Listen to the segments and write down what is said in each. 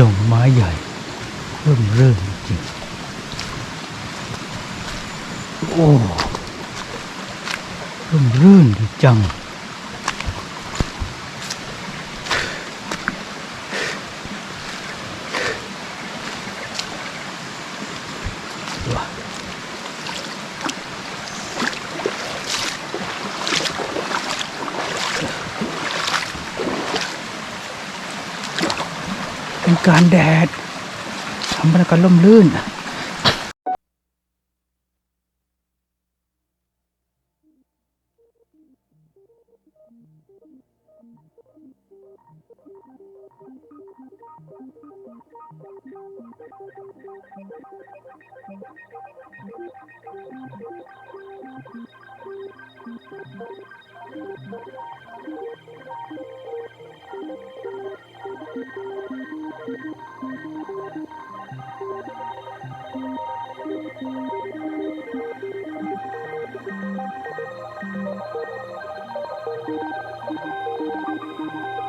ดงไม้ใหญ่ เริ่มเริ่มจริง โอ้เริ่มเรื่นดีจัง การแดดทำบรรยากาศล่มลื่น Thank you.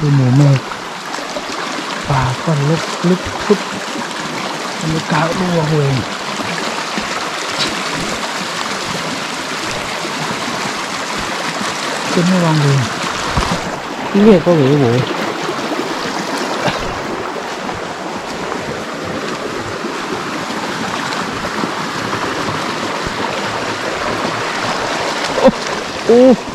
ดูหมู่เมฆป่าก็ลึกลึกทุบบรรยากาศดูวังเวงจะไม่วังเวงเรียกก็เหวโหวโอ้โอ้